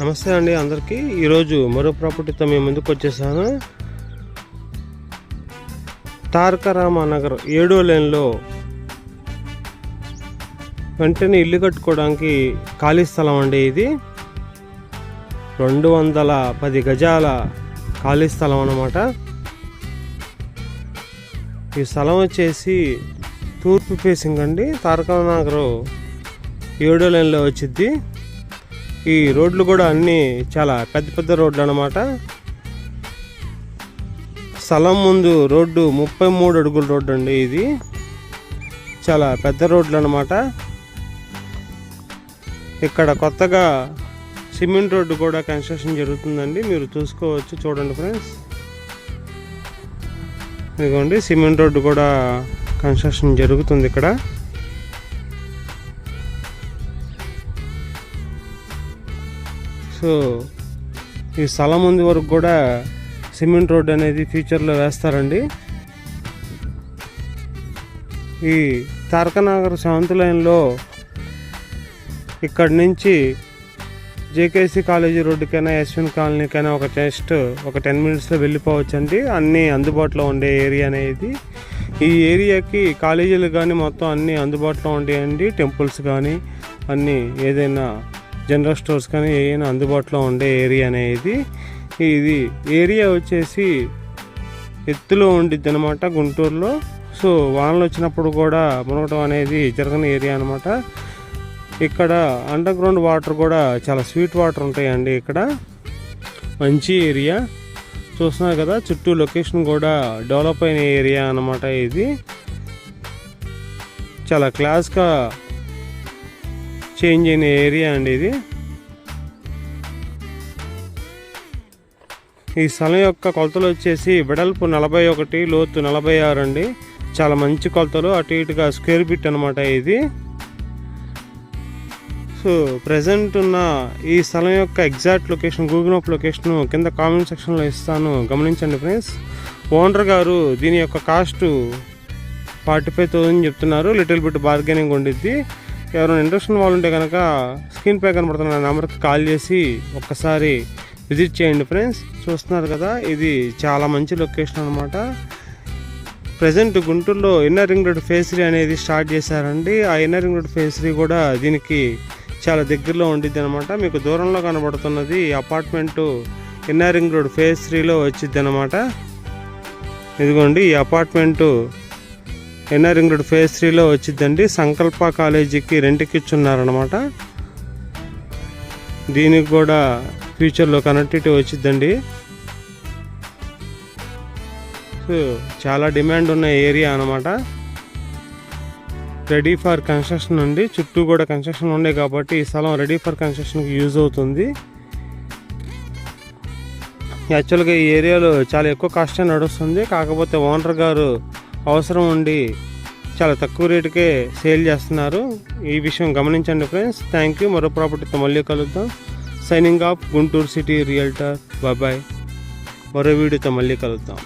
నమస్తే అండి అందరికీ. ఈరోజు మరో ప్రాపర్టీతో మేము ముందుకు వచ్చేసాను. తారక రామానగర్ ఏడో లైన్లో వెంటనే ఇల్లు కట్టుకోవడానికి ఖాళీ స్థలం అండి ఇది. రెండు వందల పది గజాల ఖాళీ స్థలం అన్నమాట. ఈ స్థలం వచ్చేసి తూర్పు ఫేసింగ్ అండి. తారక నగర్ ఏడో లైన్లో వచ్చింది ఈ రోడ్లు కూడా అన్నీ చాలా పెద్ద పెద్ద రోడ్లు అన్నమాట. స్థలం ముందు రోడ్డు ముప్పై మూడు అడుగుల రోడ్డు అండి ఇది. చాలా పెద్ద రోడ్లు అన్నమాట. ఇక్కడ కొత్తగా సిమెంట్ రోడ్డు కూడా కన్స్ట్రక్షన్ జరుగుతుందండి. మీరు చూసుకోవచ్చు చూడండి ఫ్రెండ్స్. ఇదిగోండి సిమెంట్ రోడ్డు కూడా కన్స్ట్రక్షన్ జరుగుతుంది ఇక్కడ. సో ఈ స్థలం ముందు వరకు కూడా సిమెంట్ రోడ్ అనేది ఫ్యూచర్లో వేస్తారండి. ఈ తారకనగర్ సెవెంత్ లైన్లో ఇక్కడి నుంచి జేకేసీ కాలేజీ రోడ్డుకైనా యశ్విన్ కాలనీకైనా ఒక జస్ట్ ఒక టెన్ మినిట్స్లో వెళ్ళిపోవచ్చండి. అన్నీ అందుబాటులో ఉండే ఏరియా అనేది. ఈ ఏరియాకి కాలేజీలు కానీ మొత్తం అన్నీ అందుబాటులో ఉండేయండి. టెంపుల్స్ కానీ అన్నీ ఏదైనా జనరల్ స్టోర్స్ కానీ ఏమైనా అందుబాటులో ఉండే ఏరియా అనేది ఇది. ఏరియా వచ్చేసి ఎత్తులో ఉండిద్ది అనమాట గుంటూరులో. సో వానలు వచ్చినప్పుడు కూడా మునగటం అనేది జరగని ఏరియా అనమాట ఇక్కడ అండర్ గ్రౌండ్ వాటర్ కూడా చాలా స్వీట్ వాటర్ ఉంటాయండి ఇక్కడ. మంచి ఏరియా. చూస్తున్నారు కదా చుట్టూ లొకేషన్ కూడా డెవలప్ అయిన ఏరియా అన్నమాట ఇది. చాలా క్లాస్గా చేంజ్ అయిన ఏరియా అండి ఇది. ఈ స్థలం యొక్క కొలతలు వచ్చేసి వెడల్పు నలభై ఒకటి లోతు నలభై ఆరు అండి. చాలా మంచి కొలతలు అటు ఇటుగా స్క్వేర్ బిట్ అనమాట ఇది. సో ప్రజెంట్ ఉన్న ఈ స్థలం యొక్క exact location Google map location కింద కామెంట్ సెక్షన్లో ఇస్తాను. గమనించండి ఫ్రెండ్స్. ఓనర్ గారు దీని యొక్క కాస్ట్ ఫార్టీ ఫైవ్ థౌజండ్ చెప్తున్నారు. లిటిల్ బిట్ బార్గెనింగ్ ఉండిద్ది. ఎవరైనా ఇంట్రెస్ట్ వాళ్ళు ఉంటే కనుక స్క్రీన్ పై కనబడుతున్న నెంబర్కి కాల్ చేసి ఒక్కసారి విజిట్ చేయండి ఫ్రెండ్స్. చూస్తున్నారు కదా ఇది చాలా మంచి లొకేషన్ అనమాట ప్రజెంట్ గుంటూరులో ఇన్నర్ రింగ్ రోడ్ ఫేసరీ అనేది స్టార్ట్ చేశారండి. ఆ ఇన్నర్ రింగ్ రోడ్ ఫేసరీ కూడా దీనికి చాలా దగ్గరలో ఉండిద్ది అనమాట మీకు దూరంలో కనబడుతున్నది apartment inner ring road phase త్రీలో వచ్చిద్ది అనమాట ఇదిగోండి ఈ అపార్ట్మెంటు ఎన్ఆర్ రింగ్ రోడ్ త్రీలో వచ్చిద్దండి. సంకల్ప కాలేజీకి రెంట్కి ఇచ్చున్నారనమాట దీనికి కూడా ఫ్యూచర్లో కనెక్టివిటీ వచ్చిద్దండి. సో చాలా డిమాండ్ ఉన్న ఏరియా అనమాట రెడీ ఫర్ కన్స్ట్రక్షన్ అండి. చుట్టూ కూడా కన్స్ట్రక్షన్ ఉండే కాబట్టి ఈ స్థలం రెడీ ఫర్ కన్స్ట్రక్షన్కి యూజ్ అవుతుంది. యాక్చువల్గా ఈ ఏరియాలో చాలా ఎక్కువ కాస్ట్ నడుస్తుంది. కాకపోతే ఓనర్ గారు అవసరం ఉండి చాలా తక్కువ రేటుకే సేల్ చేస్తున్నారు. ఈ విషయం గమనించండి ఫ్రెండ్స్. Thank you. మరో ప్రాపర్టీతో మళ్ళీ కలుద్దాం. Signing off Guntur city realtor. బాబాయ్ మరో వీడియోతో మళ్ళీ కలుద్దాం.